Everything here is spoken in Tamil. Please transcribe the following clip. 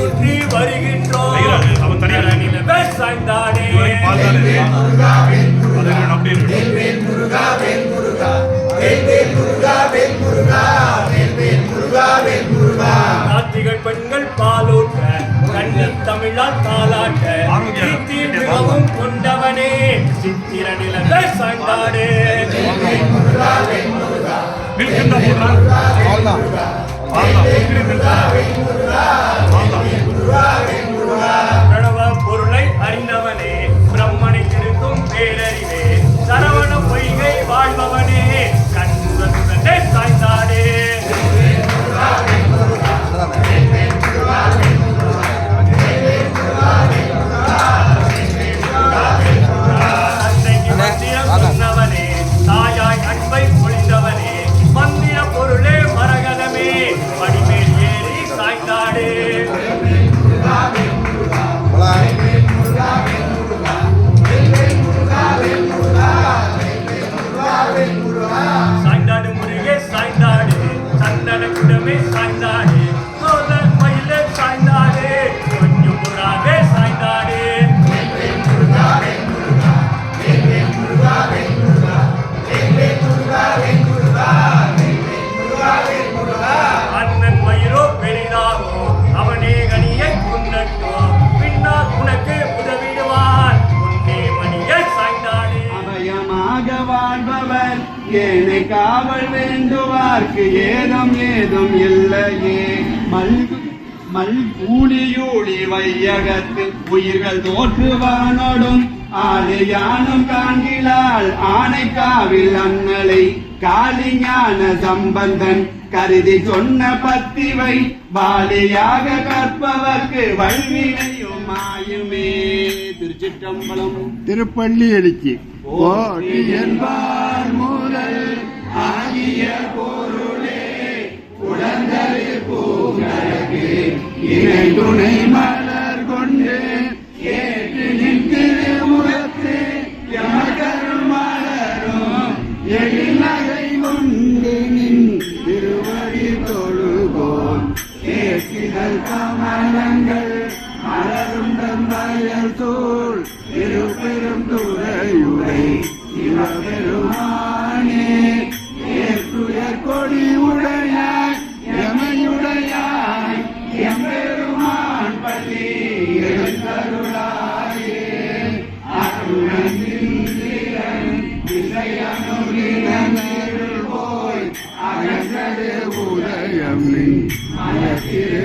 சுற்றி வருகின்றோம். அவன் தனியா அபயமாக வாழ்பவர் ஏனை காவல் வேண்டுவார்க்கு ஏதம் ஏதும் இல்லையே. மல்கு மல் கூலியூடி வையகத்து உயிர்கள் தோற்றுவானோடும் ஆலையானும் காண்கிலால் ஆனைக்காவில் அண்ணலை காளிஞான சம்பந்தன் கருதி சொன்ன பத்திவை வாலியாக கற்பவர்க்கு வல்வினையும் ஆயுமே திருச்சிற்றம்பலம் திருப்பள்ளி எழுச்சி. போற்றி என்பார் முதல் ஆகிய பொருளே. உடந்தது பூங்கழகு. இணை துணை மலர் கொண்டு. ஏற்று நிற்கிற முகத்து. எமகரும் மலரும். எழிலகை கொண்டு நின் திருவடி தொழுகோன் ஏற்றிகள் கமலங்கள் மலரும் தந்தையல் சூழ் இருபெரும் துறையுரை சிவபெருமானே ஏற்றுயர் கொடி உடையாய் எமையுடையாய் எம்பெருமான் பள்ளி எழுந்தருளாயே. அருணந்திரன் இசையனுகிரனருள் போய் அகன்றது உதயம். மலத்திரு